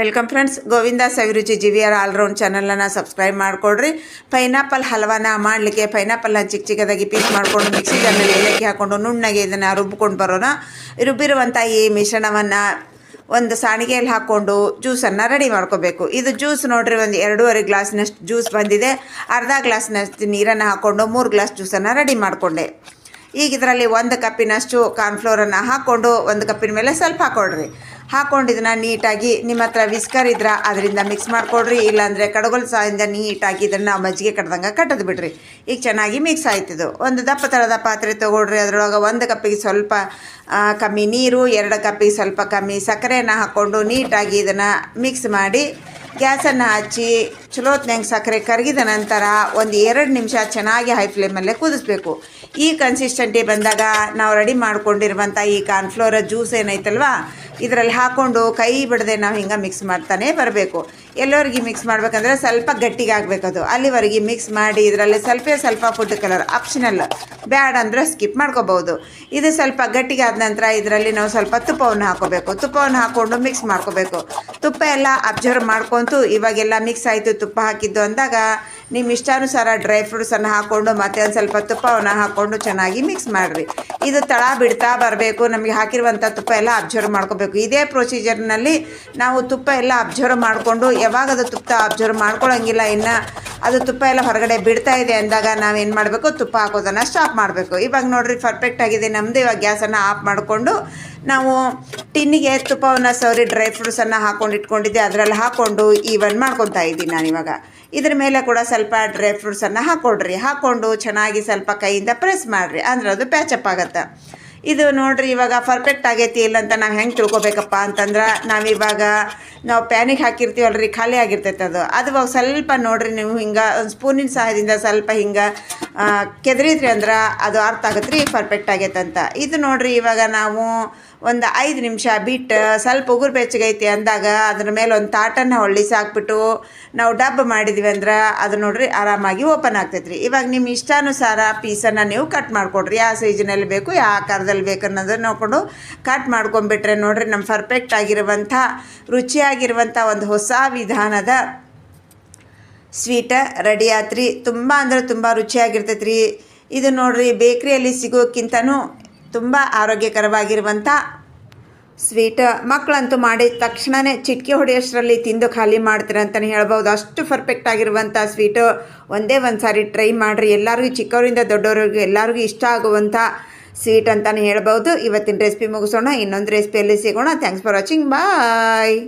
Welcome friends Govinda Saviruchi R all round ಚಾನಲನ್ನು subscribe ಮಾಡಿಕೊಡ್ರಿ. Pineapple ಹಲ್ವಾನ ಮಾಡಲಿಕ್ಕೆ ಪೈನಾಪಲ್ನ ಚಿಕ್ಕ ಚಿಕ್ಕದಾಗಿ ಪೀಸ್ ಮಾಡಿಕೊಂಡು ಮಿಕ್ಸಿ ಜಾರ್ನಲ್ಲಿ ಏಲಕ್ಕಿ ಹಾಕ್ಕೊಂಡು ನುಣ್ಣಗೆ ಇದನ್ನು ರುಬ್ಬಿಕೊಂಡು ಬರೋಣ. ರುಬ್ಬಿರುವಂಥ ಈ ಮಿಶ್ರಣವನ್ನು ಒಂದು ಸಾಣಿಗೆಯಲ್ಲಿ ಹಾಕ್ಕೊಂಡು ಜ್ಯೂಸನ್ನು ರೆಡಿ ಮಾಡ್ಕೋಬೇಕು. ಇದು ಜ್ಯೂಸ್ ನೋಡ್ರಿ ಒಂದು ಎರಡೂವರೆ ಗ್ಲಾಸ್ನಷ್ಟು ಜ್ಯೂಸ್ ಬಂದಿದೆ. ಅರ್ಧ ಗ್ಲಾಸ್ನಷ್ಟು ನೀರನ್ನು ಹಾಕ್ಕೊಂಡು ಮೂರು ಗ್ಲಾಸ್ ಜ್ಯೂಸನ್ನು ರೆಡಿ ಮಾಡಿಕೊಂಡೆ. ಈಗ ಇದರಲ್ಲಿ ಒಂದು ಕಪ್ಪಿನಷ್ಟು ಕಾರ್ನ್ಫ್ಲೋರನ್ನು ಹಾಕ್ಕೊಂಡು ಒಂದು ಕಪ್ಪಿನ ಮೇಲೆ ಸ್ವಲ್ಪ ಹಾಕ್ಕೊಡ್ರಿ ಹಾಕ್ಕೊಂಡು ಇದನ್ನು ನೀಟಾಗಿ ನಿಮ್ಮ ಹತ್ರ ವಿಸ್ಕರ್ ಇದ್ರೆ ಅದರಿಂದ ಮಿಕ್ಸ್ ಮಾಡಿಕೊಡ್ರಿ ಇಲ್ಲಾಂದರೆ ಕಡಗೋಲ್ ಸಹಾಯದಿಂದ ನೀಟಾಗಿ ಇದನ್ನು ಮಜ್ಜಿಗೆ ಕಡ್ದಂಗೆ ಕಟ್ಟದು ಬಿಡ್ರಿ. ಈಗ ಚೆನ್ನಾಗಿ ಮಿಕ್ಸ್ ಆಯ್ತಿದು ಒಂದು ದಪ್ಪ ಥರದ ಪಾತ್ರೆ ತೊಗೊಳ್ರಿ. ಅದರೊಳಗೆ ಒಂದು ಕಪ್ಪಿಗೆ ಸ್ವಲ್ಪ ಕಮ್ಮಿ ನೀರು, ಎರಡು ಕಪ್ಪಿಗೆ ಸ್ವಲ್ಪ ಕಮ್ಮಿ ಸಕ್ಕರೆಯನ್ನು ಹಾಕ್ಕೊಂಡು ನೀಟಾಗಿ ಇದನ್ನು ಮಿಕ್ಸ್ ಮಾಡಿ ಗ್ಯಾಸನ್ನು ಹಚ್ಚಿ ಚಲೋತ್ನಂಗೆ ಸಕ್ಕರೆ ಕರಗಿದ ನಂತರ ಒಂದು ಎರಡು ನಿಮಿಷ ಚೆನ್ನಾಗಿ ಹೈ ಫ್ಲೇಮಲ್ಲೇ ಕುದಿಸ್ಬೇಕು. ಈ ಕನ್ಸಿಸ್ಟೆಂಟಿ ಬಂದಾಗ ನಾವು ರೆಡಿ ಮಾಡ್ಕೊಂಡಿರುವಂಥ ಈ ಕಾರ್ನ್ಫ್ಲೋರ ಜ್ಯೂಸ್ ಏನೈತಲ್ವಾ ಇದರಲ್ಲಿ ಹಾಕ್ಕೊಂಡು ಕೈ ಬಿಡದೆ ನಾವು ಹಿಂಗೆ ಮಿಕ್ಸ್ ಮಾಡ್ತಾನೆ ಬರಬೇಕು. ಎಲ್ಲರಿಗೆ ಮಿಕ್ಸ್ ಮಾಡಬೇಕಂದ್ರೆ ಸ್ವಲ್ಪ ಗಟ್ಟಿಗೆ ಆಗಬೇಕದು ಅಲ್ಲಿವರೆಗೆ ಮಿಕ್ಸ್ ಮಾಡಿ ಇದರಲ್ಲಿ ಸ್ವಲ್ಪ ಸ್ವಲ್ಪ ಫುಡ್ ಕಲರ್ ಆಪ್ಷನಲ್ ಬ್ಯಾಡ್ ಅಂದರೆ ಸ್ಕಿಪ್ ಮಾಡ್ಕೋಬೋದು ಇದು ಸ್ವಲ್ಪ ಗಟ್ಟಿಗೆ ಆದ ನಂತರ ಇದರಲ್ಲಿ ನಾವು ಸ್ವಲ್ಪ ತುಪ್ಪವನ್ನು ಹಾಕೋಬೇಕು. ತುಪ್ಪವನ್ನು ಹಾಕ್ಕೊಂಡು ಮಿಕ್ಸ್ ಮಾಡ್ಕೋಬೇಕು. ತುಪ್ಪ ಎಲ್ಲ ಅಬ್ಸರ್ವ್ ಮಾಡ್ಕೊತು ಇವಾಗೆಲ್ಲ ಮಿಕ್ಸ್ ಆಯಿತು, ತುಪ್ಪ ಹಾಕಿದ್ದು ಅಂದಾಗ ನಿಮ್ಮ ಇಷ್ಟಾನುಸಾರ ಡ್ರೈ ಫ್ರೂಟ್ಸನ್ನು ಹಾಕ್ಕೊಂಡು ಮತ್ತೆ ಒಂದು ಸ್ವಲ್ಪ ತುಪ್ಪವನ್ನು ಹಾಕ್ಕೊಂಡು ಚೆನ್ನಾಗಿ ಮಿಕ್ಸ್ ಮಾಡಿರಿ. ಇದು ತಳ ಬಿಡ್ತಾ ಬರಬೇಕು, ನಮಗೆ ಹಾಕಿರುವಂಥ ತುಪ್ಪ ಎಲ್ಲ ಅಬ್ಸರ್ವ್ ಮಾಡ್ಕೋಬೇಕು. ಇದೇ ಪ್ರೊಸೀಜರ್ನಲ್ಲಿ ನಾವು ತುಪ್ಪ ಎಲ್ಲ ಅಬ್ಸರ್ವ್ ಮಾಡಿಕೊಂಡು, ಯಾವಾಗ ಅದು ತುಪ್ಪ ಅಬ್ಸರ್ವ್ ಮಾಡ್ಕೊಳ್ಳೋಂಗಿಲ್ಲ ಇನ್ನು, ಅದು ತುಪ್ಪ ಎಲ್ಲ ಹೊರಗಡೆ ಬಿಡ್ತಾ ಇದೆ ಅಂದಾಗ ನಾವೇನು ಮಾಡಬೇಕು? ತುಪ್ಪ ಹಾಕೋದನ್ನು ಸ್ಟಾಪ್ ಮಾಡಬೇಕು. ಇವಾಗ ನೋಡಿರಿ ಪರ್ಫೆಕ್ಟ್ ಆಗಿದೆ ನಮ್ಮದು ಇವಾಗ ಗ್ಯಾಸನ್ನು ಆಫ್ ಮಾಡಿಕೊಂಡು ನಾವು ಟಿನ್ನಿಗೆ ತುಪ್ಪವನ್ನು ಸವರಿ ಡ್ರೈ ಫ್ರೂಟ್ಸನ್ನು ಹಾಕೊಂಡು ಇಟ್ಕೊಂಡಿದ್ದೆ, ಅದರಲ್ಲಿ ಹಾಕ್ಕೊಂಡು ಈವನ್ ಮಾಡ್ಕೊತಾ ಇದ್ದೀನಿ ನಾನಿವಾಗ ಇದ್ರ ಮೇಲೆ ಕೂಡ ಸ್ವಲ್ಪ ಡ್ರೈ ಫ್ರೂಟ್ಸನ್ನು ಹಾಕ್ಕೊಡ್ರಿ ಹಾಕ್ಕೊಂಡು ಚೆನ್ನಾಗಿ ಸ್ವಲ್ಪ ಕೈಯಿಂದ ಪ್ರೆಸ್ ಮಾಡಿರಿ, ಅಂದ್ರೆ ಅದು ಪ್ಯಾಚಪ್ ಆಗತ್ತೆ. ಇದು ನೋಡ್ರಿ, ಇವಾಗ ಪರ್ಫೆಕ್ಟ್ ಆಗೈತಿ ಇಲ್ಲ ಅಂತ ನಾವು ಹೆಂಗೆ ತಿಳ್ಕೊಬೇಕಪ್ಪ ಅಂತಂದ್ರೆ ನಾವಿವಾಗ ನಾವು ಪ್ಯಾನಿಗೆ ಹಾಕಿರ್ತೀವಲ್ರಿ, ಖಾಲಿ ಆಗಿರ್ತೈತೆ ಅದು. ಅದು ಇವಾಗ ಸ್ವಲ್ಪ ನೋಡ್ರಿ ನೀವು ಹಿಂಗೆ ಒಂದು ಸ್ಪೂನಿನ ಸಹಾಯದಿಂದ ಸ್ವಲ್ಪ ಹಿಂಗೆ ಕೆದರಿದ್ರಿ ಅಂದ್ರೆ ಅದು ಅರ್ಥ ಆಗುತ್ತೆ ರೀ ಪರ್ಫೆಕ್ಟ್ ಆಗೈತೆ ಅಂತ. ಇದು ನೋಡ್ರಿ, ಇವಾಗ ನಾವು ಒಂದು ಐದು ನಿಮಿಷ ಬಿಟ್ಟು ಸ್ವಲ್ಪ ಉಗುರು ಬೆಚ್ಚಗೈತಿ ಅಂದಾಗ ಅದ್ರ ಮೇಲೆ ಒಂದು ತಾಟನ್ನು ಹೊಳ್ಳಿಸಿ ಹಾಕ್ಬಿಟ್ಟು ನಾವು ಡಬ್ ಮಾಡಿದ್ವಿ ಅಂದ್ರೆ ಅದು ನೋಡ್ರಿ ಆರಾಮಾಗಿ ಓಪನ್ ಆಗ್ತೈತ್ರಿ. ಇವಾಗ ನಿಮ್ಮ ಇಷ್ಟಾನುಸಾರ ಪೀಸನ್ನು ನೀವು ಕಟ್ ಮಾಡಿಕೊಡ್ರಿ. ಯಾವ ಸೈಜಿನಲ್ಲಿ ಬೇಕು, ಯಾವ ಆಕಾರದಲ್ಲಿ ಬೇಕು ಅನ್ನೋದನ್ನು ನೋಡಿಕೊಂಡು ಕಟ್ ಮಾಡ್ಕೊಂಬಿಟ್ರೆ ನೋಡ್ರಿ ನಮ್ಮ ಪರ್ಫೆಕ್ಟ್ ಆಗಿರುವಂಥ, ರುಚಿಯಾಗಿರುವಂಥ ಒಂದು ಹೊಸ ವಿಧಾನದ ಸ್ವೀಟ ರೆಡಿ ಆತ್ರಿ. ತುಂಬ ಅಂದರೆ ತುಂಬ ರುಚಿಯಾಗಿರ್ತೈತ್ರಿ. ಇದು ನೋಡ್ರಿ ಬೇಕ್ರಿಯಲ್ಲಿ ಸಿಗೋಕ್ಕಿಂತನೂ ತುಂಬ ಆರೋಗ್ಯಕರವಾಗಿರುವಂಥ ಸ್ವೀಟ್ ಮಕ್ಕಳಂತೂ ಮಾಡಿದ ತಕ್ಷಣವೇ ಚಿಟಿಕೆ ಹೊಡೆಯೋಷ್ಟರಲ್ಲಿ ತಿಂದು ಖಾಲಿ ಮಾಡ್ತಾರೆ ಅಂತಲೇ ಹೇಳ್ಬೋದು. ಅಷ್ಟು ಪರ್ಫೆಕ್ಟ್ ಆಗಿರುವಂಥ ಸ್ವೀಟು ಒಂದೇ ಒಂದು ಸಾರಿ ಟ್ರೈ ಮಾಡಿರಿ. ಎಲ್ಲರಿಗೂ ಚಿಕ್ಕವರಿಂದ ದೊಡ್ಡವರಿಗೂ ಎಲ್ಲರಿಗೂ ಇಷ್ಟ ಆಗುವಂಥ ಸ್ವೀಟ್ ಅಂತಲೇ ಹೇಳ್ಬೋದು. ಇವತ್ತಿನ ರೆಸಿಪಿ ಮುಗಿಸೋಣ. ಇನ್ನೊಂದು ರೆಸಿಪಿಯಲ್ಲಿ ಸಿಗೋಣ. Thanks for watching bye